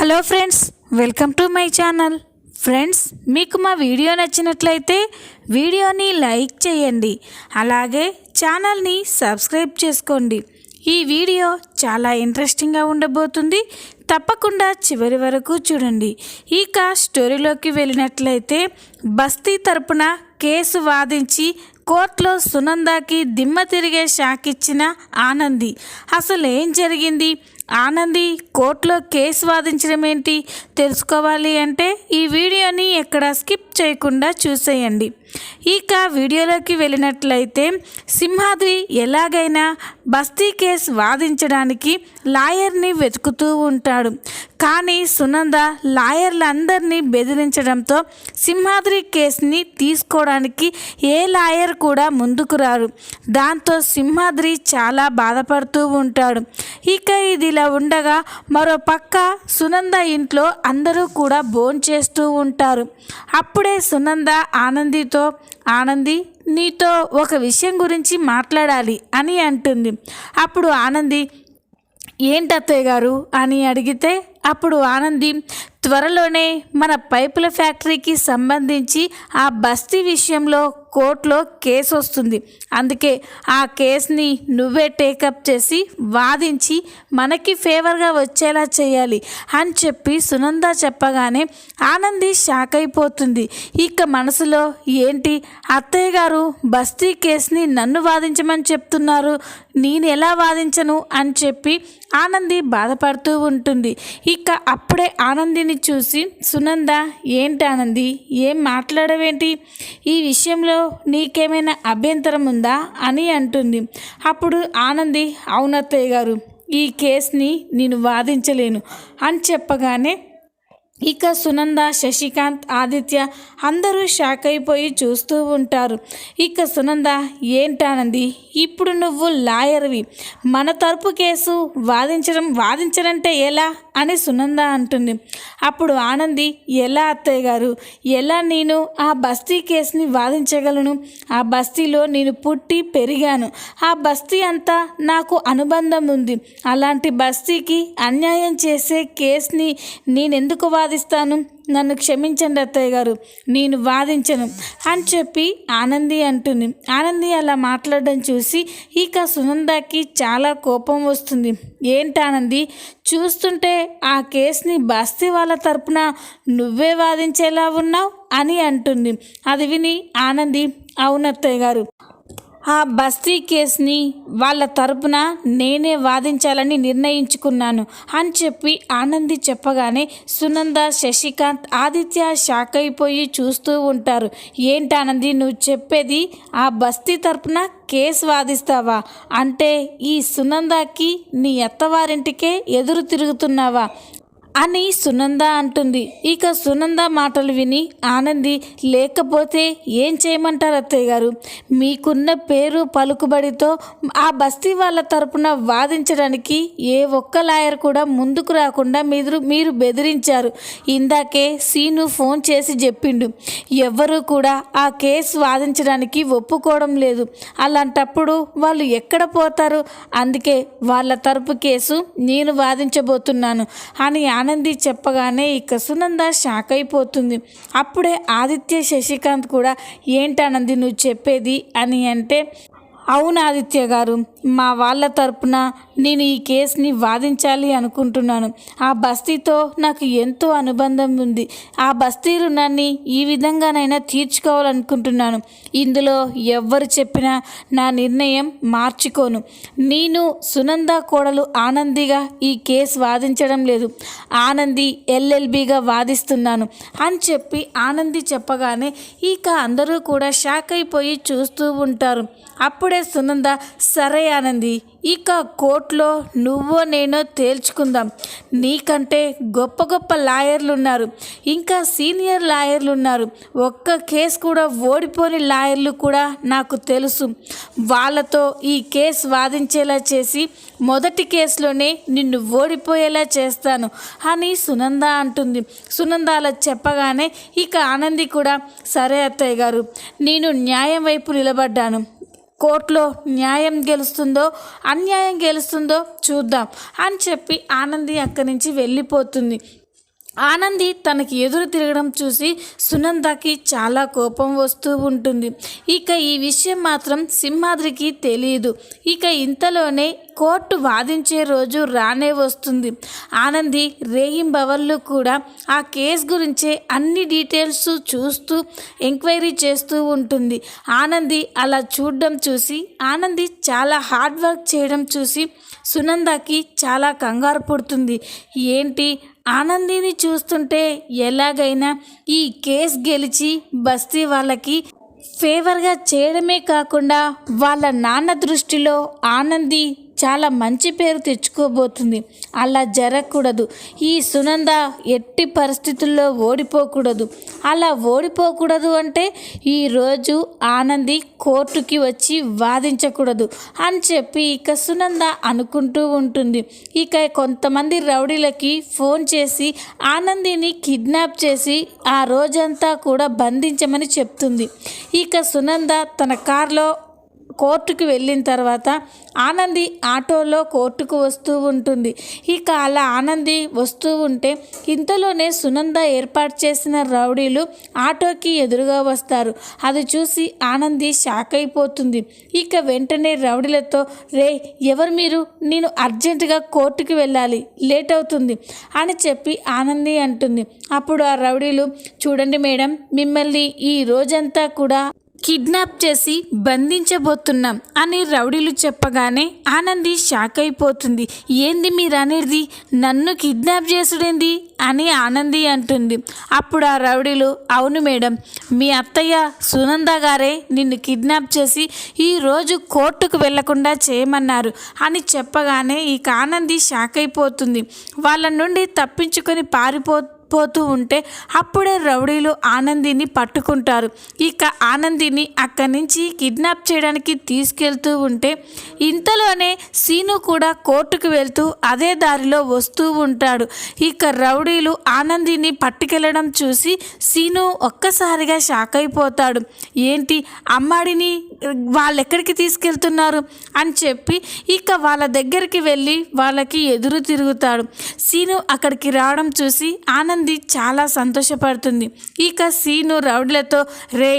Hello friends welcome to my channel. Friends మీకు మా video నచ్చినట్లయితే వీడియోని లైక్ చేయండి. అలాగే ఛానల్ని సబ్స్క్రైబ్ చేసుకోండి. ఈ వీడియో చాలా ఇంట్రెస్టింగ్గా ఉండబోతుంది. తప్పకుండా చివరి వరకు చూడండి. ఇక స్టోరీలోకి వెళ్ళినట్లయితే బస్తీ తరపున కేసు వాదించి కోర్టులో సునందాకి దిమ్మ తిరిగే షాక్ ఇచ్చిన ఆనంది. అసలు ఏం జరిగింది? ఆనంది కోర్టులో కేసు వాదించడం ఏంటి? తెలుసుకోవాలి అంటే ఈ వీడియోని ఎక్కడ స్కిప్ చేయకుండా చూసేయండి. ఇక వీడియోలోకి వెళ్ళినట్లయితే సింహాద్రి ఎలాగైనా బస్తీ కేసు వాదించడానికి లాయర్ని వెతుకుతూ ఉంటాడు. కానీ సునంద లాయర్లందరినీ బెదిరించడంతో సింహాద్రి కేసుని తీసుకోవడానికి ఏ లాయర్ కూడా ముందుకు రారు. దాంతో సింహాద్రి చాలా బాధపడుతూ ఉంటాడు. ఇక ఇది ఇలా ఉండగా మరో పక్క సునంద ఇంట్లో అందరూ కూడా భోంచేస్తూ ఉంటారు. అప్పుడే సునంద ఆనందితో ఆనంది నీతో ఒక విషయం గురించి మాట్లాడాలి అని అంటుంది. అప్పుడు ఆనంది ఏంటి అత్తయ్య గారు? అని అడిగితే అప్పుడు ఆనంది త్వరలోనే మన పైపుల ఫ్యాక్టరీకి సంబంధించి ఆ బస్తీ విషయంలో కోర్టులో కేసు వస్తుంది. అందుకే ఆ కేసుని నువ్వే టేకప్ చేసి వాదించి మనకి ఫేవర్గా వచ్చేలా చేయాలి అని చెప్పి సునంద చెప్పగానే ఆనంది షాక్ అయిపోతుంది. ఇక మనసులో ఏంటి? అత్తయ్య గారు బస్తీ కేసుని నన్ను వాదించమని చెప్తున్నారు. నేను ఎలా వాదించను అని చెప్పి ఆనంది బాధపడుతూ ఉంటుంది. ఇక అప్పుడే ఆనందిని చూసి సునంద ఏంటి ఆనంది? ఏం మాట్లాడవేంటి? ఈ విషయంలో నీకేమైనా అభ్యంతరం ఉందా? అని అంటుంది. అప్పుడు ఆనంది అవునత్తయ్య గారు ఈ కేసుని నేను వాదించలేను అని చెప్పగానే ఇక సునంద శశికాంత్ ఆదిత్య అందరూ షాక్ అయిపోయి చూస్తూ ఉంటారు. ఇక సునంద ఏంటానంది? ఇప్పుడు నువ్వు లాయర్వి. మన తరపు కేసు వాదించడం వాదించడంటే ఎలా? అని సునంద అంటుంది. అప్పుడు ఆనంది ఎలా అత్తయ్య గారు? ఎలా నేను ఆ బస్తీ కేసుని వాదించగలను? ఆ బస్తీలో నేను పుట్టి పెరిగాను. ఆ బస్తీ అంతా నాకు అనుబంధం ఉంది. అలాంటి బస్తీకి అన్యాయం చేసే కేసుని నేనెందుకు వాదిస్తాను. నన్ను క్షమించండి అత్తయ్య గారు. నేను వాదించను అని చెప్పి ఆనంది అంటుంది. ఆనంది అలా మాట్లాడడం చూసి ఇక సునందాకి చాలా కోపం వస్తుంది. ఏంటి ఆనంది? చూస్తుంటే ఆ కేసుని బస్తీ వాళ్ళ తరపున నువ్వే వాదించేలా ఉన్నావు అని అంటుంది. అది విని ఆనంది అవునత్తయ్య గారు. ఆ బస్తీ కేసుని వాళ్ళ తరపున నేనే వాదించాలని నిర్ణయించుకున్నాను అని చెప్పి ఆనంది చెప్పగానే సునంద శశికాంత్ ఆదిత్య షాక్ అయిపోయి చూస్తూ ఉంటారు. ఏంటి ఆనంది నువ్వు చెప్పేది ఆ బస్తీ తరపున కేసు వాదిస్తావా? అంటే ఈ సునందకి నీ అత్తవారింటికే ఎదురు తిరుగుతున్నావా? అని సునంద అంటుంది. ఇక సునంద మాటలు విని ఆనంది లేకపోతే ఏం చేయమంటారు అత్తయ్య గారు? మీకున్న పేరు పలుకుబడితో ఆ బస్తీ వాళ్ళ తరపున వాదించడానికి ఏ ఒక్క లాయర్ కూడా ముందుకు రాకుండా మీరు మీరు బెదిరించారు. ఇందాకే సీను ఫోన్ చేసి చెప్పిండు. ఎవ్వరూ కూడా ఆ కేసు వాదించడానికి ఒప్పుకోవడం లేదు. అలాంటప్పుడు వాళ్ళు ఎక్కడ పోతారు? అందుకే వాళ్ళ తరపు కేసు నేను వాదించబోతున్నాను అని ఆనంది చెప్పగానే ఇక సునంద షాక్ అయిపోతుంది. అప్పుడే ఆదిత్య శశికాంత్ కూడా ఏంటి ఆనంది నువ్వు చెప్పేది? అని అంటే అవును ఆదిత్య గారు మా వాళ్ళ తరపున నేను ఈ కేసుని వాదించాలి అనుకుంటున్నాను. ఆ బస్తీతో నాకు ఎంతో అనుబంధం ఉంది. ఆ బస్తీ రుణాన్ని ఈ విధంగానైనా తీర్చుకోవాలనుకుంటున్నాను. ఇందులో ఎవ్వరు చెప్పినా నా నిర్ణయం మార్చుకోను. నేను సునంద కోడలు ఆనందిగా ఈ కేసు వాదించడం లేదు. ఆనంది ఎల్ఎల్బిగా వాదిస్తున్నాను అని చెప్పి ఆనంది చెప్పగానే ఇక అందరూ కూడా షాక్ అయిపోయి చూస్తూ ఉంటారు. అప్పుడే సునంద సరే ఆనంది ఇక కోర్టులో నువ్వో నేనో తేల్చుకుందాం. నీకంటే గొప్ప గొప్ప లాయర్లు ఉన్నారు ఇంకా సీనియర్ లాయర్లు ఉన్నారు ఒక్క కేసు కూడా ఓడిపోని లాయర్లు కూడా నాకు తెలుసు. వాళ్ళతో ఈ కేసు వాదించేలా చేసి మొదటి కేసులోనే నిన్ను ఓడిపోయేలా చేస్తాను అని సునంద అంటుంది. సునంద అలా చెప్పగానే ఇక ఆనంది కూడా సరే అత్తయ్య గారు నేను న్యాయం వైపు నిలబడ్డాను. కోర్టులో న్యాయం గెలుస్తుందో అన్యాయం గెలుస్తుందో చూద్దాం అని చెప్పి ఆనంది అక్కడి నుంచి వెళ్ళిపోతుంది. ఆనంది తనకి ఎదురు తిరగడం చూసి సునందకి చాలా కోపం వస్తూ ఉంటుంది. ఇక ఈ విషయం మాత్రం సింహాద్రికి తెలియదు ఇక ఇంతలోనే కోర్టు వాదించే రోజు రానే వస్తుంది. ఆనంది రేహింబవళ్ళు కూడా ఆ కేసు గురించే అన్ని డీటెయిల్స్ చూస్తూ ఎంక్వైరీ చేస్తూ ఉంటుంది. ఆనంది అలా చూడడం చూసి ఆనంది చాలా హార్డ్ వర్క్ చేయడం చూసి సునందకి చాలా కంగారు పుడుతుంది. ఏంటి? ఆనందిని చూస్తుంటే ఎలాగైనా ఈ కేస్ గెలిచి బస్తీ వాళ్ళకి ఫేవర్గా చేయడమే కాకుండా వాళ్ళ నాన్న దృష్టిలో ఆనంది చాలా మంచి పేరు తెచ్చుకోబోతుంది. అలా జరగకూడదు. ఈ సునంద ఎట్టి పరిస్థితుల్లో ఓడిపోకూడదు. అలా ఓడిపోకూడదు అంటే ఈరోజు ఆనంది కోర్టుకి వచ్చి వాదించకూడదు అని చెప్పి ఇక సునంద అనుకుంటూ ఉంటుంది. ఇక కొంతమంది రౌడీలకి ఫోన్ చేసి ఆనందిని కిడ్నాప్ చేసి ఆ రోజంతా కూడా బంధించమని చెప్తుంది. ఇక సునంద తన కారులో కోర్టుకు వెళ్ళిన తర్వాత ఆనంది ఆటోలో కోర్టుకు వస్తూ ఉంటుంది. ఇక అలా ఆనంది వస్తూ ఉంటే ఇంతలోనే సునంద ఏర్పాటు చేసిన రౌడీలు ఆటోకి ఎదురుగా వస్తారు. అది చూసి ఆనంది షాక్ అయిపోతుంది. ఇక వెంటనే రౌడీలతో రే ఎవరు మీరు? నేను అర్జెంటుగా కోర్టుకి వెళ్ళాలి. లేట్ అవుతుంది అని చెప్పి ఆనంది అంటుంది. అప్పుడు ఆ రౌడీలు చూడండి మేడం మిమ్మల్ని ఈ రోజంతా కూడా కిడ్నాప్ చేసి బంధించబోతున్నాం అని రౌడీలు చెప్పగానే ఆనంది షాక్ అయిపోతుంది. ఏంది మీరు అనేది నన్ను కిడ్నాప్ చేసుడేంది? అని ఆనంది అంటుంది. అప్పుడు ఆ రౌడీలు అవును మేడం మీ అత్తయ్య సునంద గారే నిన్ను కిడ్నాప్ చేసి ఈరోజు కోర్టుకు వెళ్ళకుండా చేయమన్నారు అని చెప్పగానే ఇక ఆనంది షాక్ అయిపోతుంది. వాళ్ళ నుండి తప్పించుకొని పారిపో పోతూ ఉంటే అప్పుడే రౌడీలు ఆనందిని పట్టుకుంటారు. ఇక ఆనందిని అక్కడి నుంచి కిడ్నాప్ చేయడానికి తీసుకెళ్తూ ఉంటే ఇంతలోనే సీను కూడా కోర్టుకు వెళ్తూ అదే దారిలో వస్తూ ఉంటాడు. ఇక రౌడీలు ఆనందిని పట్టుకెళ్ళడం చూసి సీను ఒక్కసారిగా షాక్ అయిపోతాడు. ఏంటి అమ్మాడిని వాళ్ళు ఎక్కడికి తీసుకెళ్తున్నారు? అని చెప్పి ఇక వాళ్ళ దగ్గరికి వెళ్ళి వాళ్ళకి ఎదురు తిరుగుతాడు. సీను అక్కడికి రావడం చూసి ఆనంద్ ఆనంది చాలా సంతోషపడుతుంది. ఇక సీను రౌడీలతో రే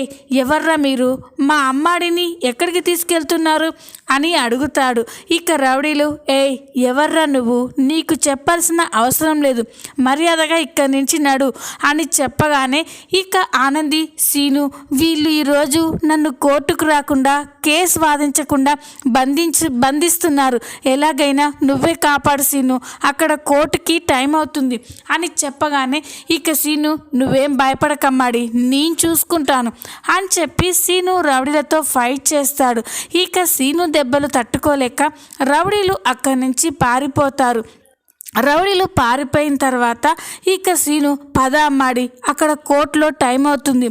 ఎవర్రా మీరు? మా అమ్మాడిని ఎక్కడికి తీసుకెళ్తున్నారు? అని అడుగుతాడు. ఇక రౌడీలు ఏయ్ ఎవర్రా నువ్వు? నీకు చెప్పాల్సిన అవసరం లేదు. మర్యాదగా ఇక్కడి నుంచి నడు అని చెప్పగానే ఇక ఆనంది సీను వీళ్ళు ఈరోజు నన్ను కోర్టుకు రాకుండా కేసు వాదించకుండా బంధించి బంధిస్తున్నారు. ఎలాగైనా నువ్వే కాపాడు సీను. అక్కడ కోర్టుకి టైం అవుతుంది అని చెప్పగానే ఇక సీను నువ్వేం భయపడకమ్మాడి నేను చూసుకుంటాను అని చెప్పి సీను రౌడీలతో ఫైట్ చేస్తాడు. ఇక సీను దెబ్బలు తట్టుకోలేక రౌడీలు అక్కడి నుంచి పారిపోతారు. రౌడీలు పారిపోయిన తర్వాత ఇక సీను పద అమ్మాడి అక్కడ కోర్టులో టైం అవుతుంది.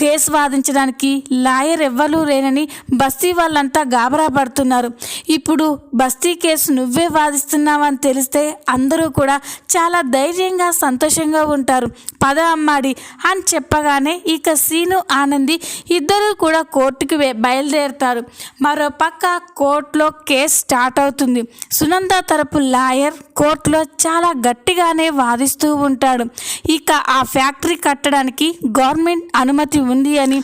కేసు వాదించడానికి లాయర్ ఎవ్వరూ లేనని బస్తీ వాళ్ళంతా గాబరా పడుతున్నారు ఇప్పుడు బస్తీ కేసు నువ్వే వాదిస్తున్నావని తెలిస్తే అందరూ కూడా చాలా ధైర్యంగా సంతోషంగా ఉంటారు. పద అమ్మాడి అని చెప్పగానే ఇక సీను ఆనంది ఇద్దరూ కూడా కోర్టుకు బయలుదేరుతారు. మరో పక్క కోర్టులో కేసు స్టార్ట్ అవుతుంది. సునంద తరపు లాయర్ కోర్టులో చాలా గట్టిగానే వాదిస్తూ ఉంటాడు. ఇక ఆ ఫ్యాక్టరీ కట్టడానికి గవర్నమెంట్ అనుమతి ఉంది అని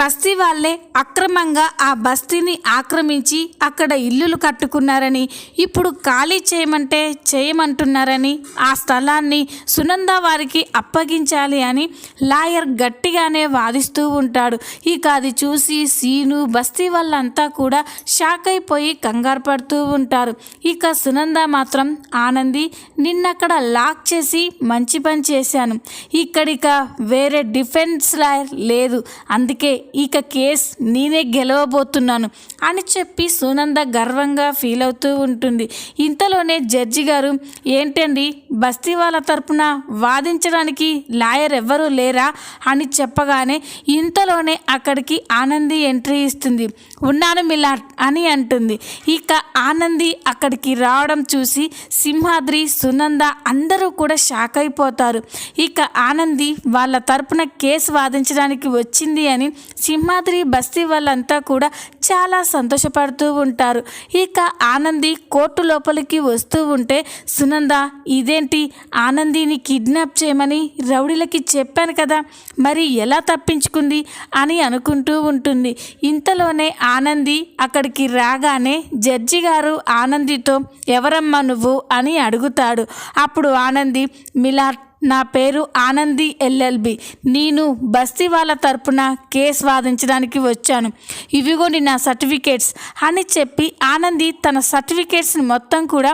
బస్తీ వాళ్ళే అక్రమంగా ఆ బస్తీని ఆక్రమించి అక్కడ ఇల్లులు కట్టుకున్నారని ఇప్పుడు ఖాళీ చేయమంటే చేయమంటున్నారని ఆ స్థలాన్ని సునంద వారికి అప్పగించాలి అని లాయర్ గట్టిగానే వాదిస్తూ ఉంటాడు. ఇక అది చూసి సీను బస్తీ వాళ్ళంతా కూడా షాక్ అయిపోయి కంగారు పడుతూ ఉంటారు. ఇక సునంద మాత్రం ఆనంది నిన్నక్కడ లాక్ చేసి మంచి పని చేశాను. ఇక్కడిక వేరే డిఫెన్స్ లాయర్ లేదు. అందుకే ఇక కేస్ నేనే గెలవబోతున్నాను అని చెప్పి సునంద గర్వంగా ఫీల్ అవుతూ ఉంటుంది. ఇంతలోనే జడ్జి గారు ఏంటండి బస్తీ వాళ్ళ తరపున వాదించడానికి లాయర్ ఎవ్వరూ లేరా? అని చెప్పగానే ఇంతలోనే అక్కడికి ఆనంది ఎంట్రీ ఇస్తుంది. ఉన్నాను మిలాట్ అని అంటుంది. ఇక ఆనంది అక్కడికి రావడం చూసి సింహాద్రి సునంద అందరూ కూడా షాక్ అయిపోతారు. ఇక ఆనంది వాళ్ళ తరపున కేసు వాదించడానికి దగ్గరికి వచ్చింది అని సింహాద్రి బస్తీ వాళ్ళంతా కూడా చాలా సంతోషపడుతూ ఉంటారు. ఇక ఆనంది కోర్టు లోపలికి వస్తూ ఉంటే సునంద ఇదేంటి? ఆనందిని కిడ్నాప్ చేయమని రౌడీలకి చెప్పాను కదా మరి ఎలా తప్పించుకుంది? అని అనుకుంటూ ఉంటుంది. ఇంతలోనే ఆనంది అక్కడికి రాగానే జడ్జి గారు ఆనందితో ఎవరమ్మా నువ్వు? అని అడుగుతాడు. అప్పుడు ఆనంది మిలా నా పేరు ఆనంది ఎల్ఎల్బి. నేను బస్తీ వాళ్ళ తరపున కేసు వాదించడానికి వచ్చాను. ఇవిగోండి నా సర్టిఫికేట్స్ అని చెప్పి ఆనంది తన సర్టిఫికేట్స్ని మొత్తం కూడా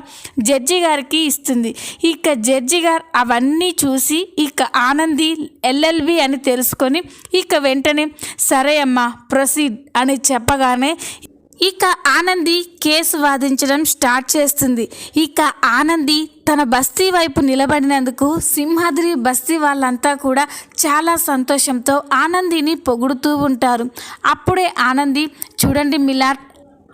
జడ్జి గారికి ఇస్తుంది. ఇక జడ్జి గారు అవన్నీ చూసి ఇక ఆనంది ఎల్ఎల్బి అని తెలుసుకొని ఇక వెంటనే సరే అమ్మా ప్రొసీడ్ అని చెప్పగానే ఇక ఆనంది కేసు వాదించడం స్టార్ట్ చేస్తుంది. ఇక ఆనంది తన బస్తీ వైపు నిలబడినందుకు సింహాద్రి బస్తీ వాళ్ళంతా కూడా చాలా సంతోషంతో ఆనందిని పొగుడుతూ ఉంటారు. అప్పుడే ఆనంది చూడండి మిలాట్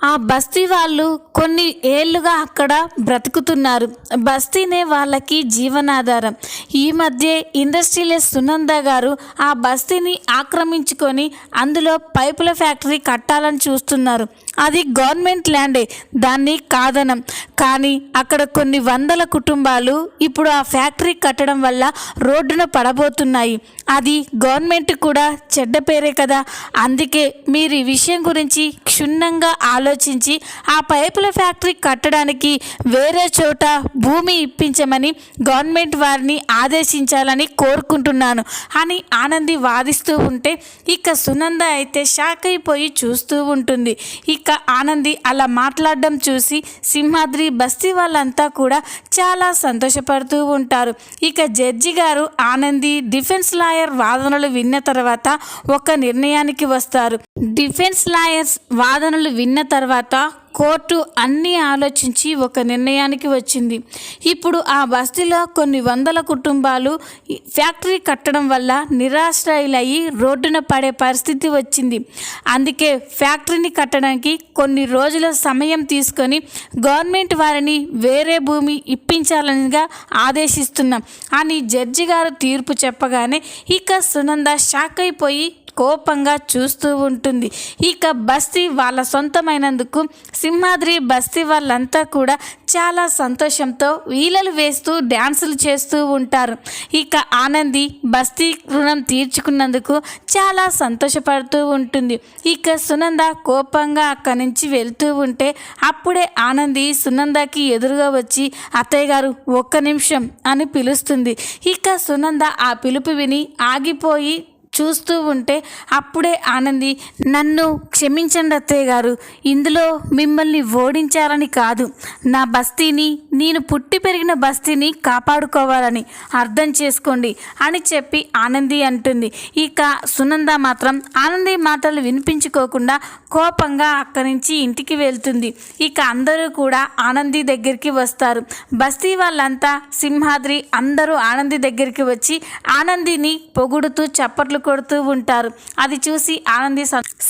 ఆ బస్తీ వాళ్ళు కొన్ని ఏళ్ళుగా అక్కడ బ్రతుకుతున్నారు. బస్తీనే వాళ్ళకి జీవనాధారం. ఈ మధ్య ఇండస్ట్రియలిస్ట్ సునంద గారు ఆ బస్తీని ఆక్రమించుకొని అందులో పైపుల ఫ్యాక్టరీ కట్టాలని చూస్తున్నారు. అది గవర్నమెంట్ ల్యాండే. దాన్ని కాదనం. కానీ అక్కడ కొన్ని వందల కుటుంబాలు ఇప్పుడు ఆ ఫ్యాక్టరీ కట్టడం వల్ల రోడ్డున పడబోతున్నాయి. అది గవర్నమెంట్ కూడా చెడ్డ పేరే కదా. అందుకే మీరు ఈ విషయం గురించి క్షుణ్ణంగా ఆలోచించి ఆ పైపుల ఫ్యాక్టరీ కట్టడానికి వేరే చోట భూమి ఇప్పించమని గవర్నమెంట్ వారిని ఆదేశించాలని కోరుకుంటున్నాను. అని ఆనంది వాదిస్తూ ఉంటే ఇక సునంద అయితే షాక్ అయిపోయి చూస్తూ ఉంటుంది. ఇక ఆనంది అలా మాట్లాడడం చూసి సింహాద్రి బస్తీ వాళ్ళంతా కూడా చాలా సంతోషపడుతూ ఉంటారు. ఇక జడ్జి గారు ఆనంది డిఫెన్స్ లాయర్ వాదనలు విన్న తర్వాత ఒక నిర్ణయానికి వస్తారు. డిఫెన్స్ లాయర్స్ వాదనలు విన్న తర్వాత కోర్టు అన్నీ ఆలోచించి ఒక నిర్ణయానికి వచ్చింది. ఇప్పుడు ఆ బస్తీలో కొన్ని వందల కుటుంబాలు ఫ్యాక్టరీ కట్టడం వల్ల నిరాశ్రయులయ్యి రోడ్డున పడే పరిస్థితి వచ్చింది. అందుకే ఫ్యాక్టరీని కట్టడానికి కొన్ని రోజుల సమయం తీసుకొని గవర్నమెంట్ వారిని వేరే భూమి ఇప్పించాలనిగా ఆదేశిస్తున్నాం. అని జడ్జి గారు తీర్పు చెప్పగానే ఇక సునంద షాక్ అయిపోయి కోపంగా చూస్తూ ఉంటుంది. ఇక బస్తీ వాళ్ళ సొంతమైనందుకు సింహాద్రి బస్తీ వాళ్ళంతా కూడా చాలా సంతోషంతో వీలలు వేస్తూ డ్యాన్సులు చేస్తూ ఉంటారు. ఇక ఆనంది బస్తీ రుణం తీర్చుకున్నందుకు చాలా సంతోషపడుతూ ఉంటుంది. ఇక సునంద కోపంగా అక్కడి నుంచి వెళ్తూ ఉంటే అప్పుడే ఆనంది సునందకి ఎదురుగా వచ్చి అత్తయ్య గారు ఒక్క నిమిషం అని పిలుస్తుంది. ఇక సునంద ఆ పిలుపు విని ఆగిపోయి చూస్తూ ఉంటే అప్పుడే ఆనంది నన్ను క్షమించండి అత్తయ్య గారు. ఇందులో మిమ్మల్ని ఓడించాలని కాదు. నా బస్తీని నేను పుట్టి పెరిగిన బస్తీని కాపాడుకోవాలని అర్థం చేసుకోండి అని చెప్పి ఆనంది అంటుంది. ఇక సునంద మాత్రం ఆనంది మాటలు వినిపించుకోకుండా కోపంగా అక్కడి నుంచి ఇంటికి వెళ్తుంది. ఇక అందరూ కూడా ఆనంది దగ్గరికి వస్తారు. బస్తీ వాళ్ళంతా సింహాద్రి అందరూ ఆనంది దగ్గరికి వచ్చి ఆనందిని పొగుడుతూ చప్పట్లు కొడుతూ ఉంటారు. అది చూసి ఆనంది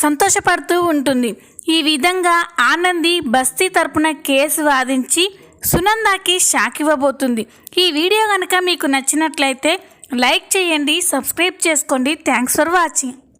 సంతోషపడుతూ ఉంటుంది. ఈ విధంగా ఆనంది బస్తీ తరపున కేసు వాదించి సునందాకి షాక్ ఇవ్వబోతుంది. ఈ వీడియో కనుక మీకు నచ్చినట్లయితే లైక్ చేయండి సబ్స్క్రైబ్ చేసుకోండి. Thanks for watching.